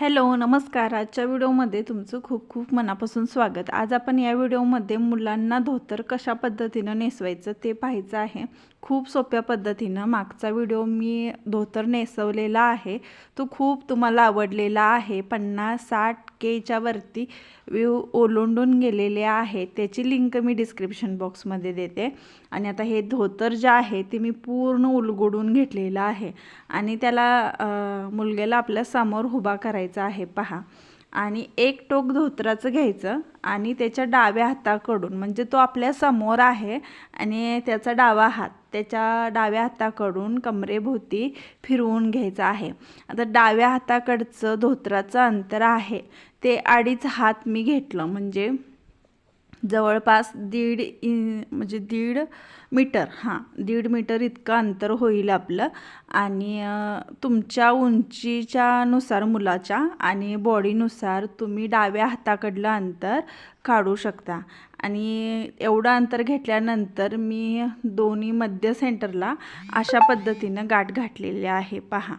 Hello नमस्कार. आजच्या व्हिडिओमध्ये तुमचं खूप खूप मनापासून स्वागत. आज आपण या व्हिडिओमध्ये मुलांना धोतर कशा पद्धतीनं नेसवायचं ते पाहायचं आहे. खूप सोप्या पद्धतीनं मागचा व्हिडिओ मी धोतर नेसवलेला आहे. तो खूप तुम्हाला आवडलेला आहे. पन्नास साठ केच्या वरती व्यू ओलांडून गेलेले आहे. त्याची लिंक मी डिस्क्रिप्शन बॉक्समध्ये देते. आणि आता हे धोतर जे आहे ते मी पूर्ण उलगडून घेतलेलं आहे. आणि त्याला मुलग्याला आपल्यासमोर उभा करायचा आहे. पहा. आणि एक टोक धोतराचं घ्यायचं आणि त्याच्या डाव्या हाताकडून म्हणजे तो आपल्यासमोर आहे आणि त्याचा डावा हात त्याच्या डाव्या हाताकडून कमरेभोवती फिरवून घ्यायचा आहे. आता डाव्या हाताकडचं धोतराचं अंतर आहे. ते अडीच हात मी घेतलं म्हणजे जवळपास दीड इ म्हणजे दीड मीटर हां दीड मीटर इतकं अंतर होईल आपलं. आणि तुमच्या उंचीच्या नुसार मुलाच्या आणि बॉडीनुसार तुम्ही डाव्या हाताकडलं अंतर काढू शकता. आणि एवढं अंतर घेतल्यानंतर मी दोन्ही मध्य सेंटरला अशा पद्धतीनं गाठ घातलेली आहे. पहा.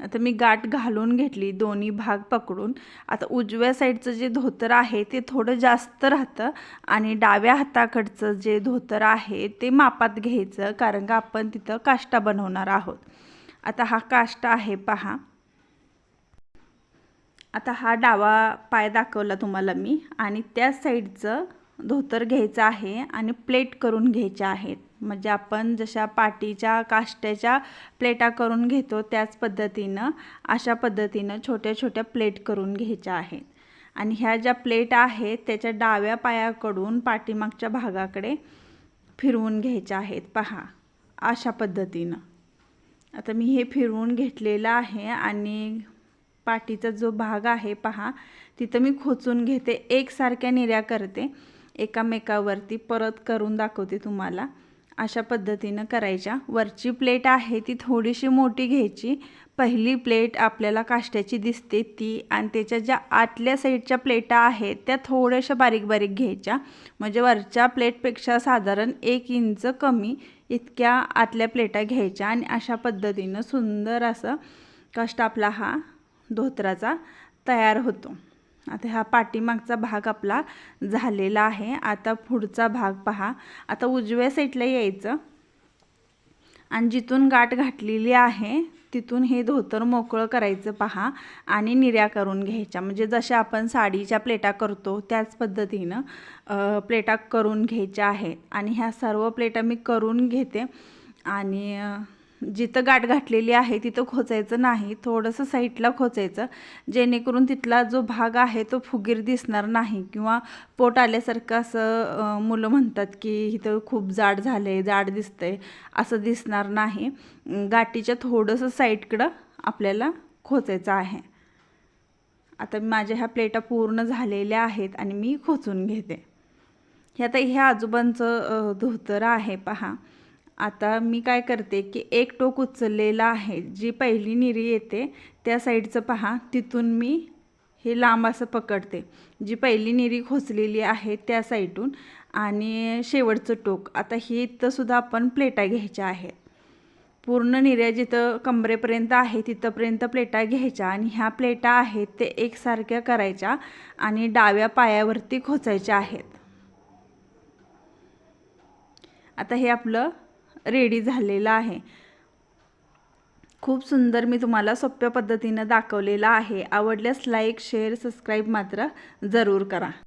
आता मी गाठ घालून घेतली दोन्ही भाग पकडून. आता उजव्या साईडचं जे धोतर आहे ते थोडं जास्त राहतं आणि डाव्या हाताकडचं जे धोतर आहे ते मापात घ्यायचं कारण का आपण तिथं काष्टा बनवणार आहोत. आता हा काष्टा आहे पहा. आता हा डावा पाय दाखवला तुम्हाला मी आणि त्या साईडचं धोतर घ्यायचं आहे आणि प्लेट करून घ्यायच्या आहेत. म्हणजे आपण जशा पाटीच्या काष्ट्याच्या प्लेटा करून घेतो त्याच पद्धतीनं अशा पद्धतीनं छोट्या छोट्या प्लेट करून घ्यायच्या आहेत. आणि ह्या ज्या प्लेट आहेत त्याच्या डाव्या पायाकडून पाठीमागच्या भागाकडे फिरवून घ्यायच्या आहेत. पहा अशा पद्धतीनं. आता मी हे फिरवून घेतलेलं आहे आणि पाठीचा जो भाग आहे पहा तिथं मी खोचून घेते. एकसारख्या निर्या करते. एकामेकावरती परत करून दाखवते तुम्हाला. अशा पद्धतीनं करायच्या. वरची प्लेट आहे ती थोडीशी मोठी घ्यायची. पहिली प्लेट आपल्याला काष्ट्याची दिसते ती आणि त्याच्या ज्या आतल्या साईडच्या प्लेटा आहेत त्या थोड्याशा बारीक बारीक घ्यायच्या. म्हणजे वरच्या प्लेटपेक्षा साधारण एक इंच कमी इतक्या आतल्या प्लेटा घ्यायच्या आणि अशा पद्धतीनं सुंदर असं काष्ट आपला हा धोत्राचा तयार होतो. आता हा पाठीमागचा भाग आपला झालेला आहे. आता पुढचा भाग पहा. आता उजव्या साईडला यायचं. आणि जिथून गाठ घातलेली आहे तिथून हे धोतर मोकळं करायचं पहा आणि निर्या करून घ्यायच्या. म्हणजे जशा आपण साडीच्या प्लेटा करतो त्याच पद्धतीनं प्लेटा करून घ्यायच्या आहेत. आणि ह्या सर्व प्लेटा मी करून घेते. आणि जिथं गाठ घातलेली आहे तिथं खोचायचं नाही. थोडंसं साईडला खोचायचं. जेणेकरून तिथला जो भाग आहे तो फुगीर दिसणार नाही. किंवा पोट आल्यासारखं असं मुलं म्हणतात की इथं खूप जाड झालं आहे जाड दिसतंय असं दिसणार नाही. गाठीच्या थोडंसं साईडकडं आपल्याला खोचायचं आहे. आता माझ्या ह्या प्लेटा पूर्ण झालेल्या आहेत आणि मी खोचून घेते. हे आता ह्या आजोबांचं धोतर आहे पहा. आता मी काय करते की एक टोक उचललेला आहे जी पहिली निरी येते त्या साईडचं पहा. तिथून मी हे लांब असं पकडते. जी पहिली निरी खोचलेली आहे त्या साईडून. आणि शेवटचं टोक. आता ही इथंसुद्धा आपण प्लेटा घ्यायच्या आहेत. पूर्ण निर्या जिथं कमरेपर्यंत आहे तिथंपर्यंत प्लेटा घ्यायच्या. आणि ह्या प्लेटा आहेत ते एकसारख्या करायच्या आणि डाव्या पायावरती खोचायच्या आहेत. आता हे आपलं रेडी झालेलं आहे. खूप सुंदर मी तुम्हाला सोप्या पद्धतीनं दाखवलेलं आहे. आवडल्यास लाईक शेअर सबस्क्राईब मात्र जरूर करा.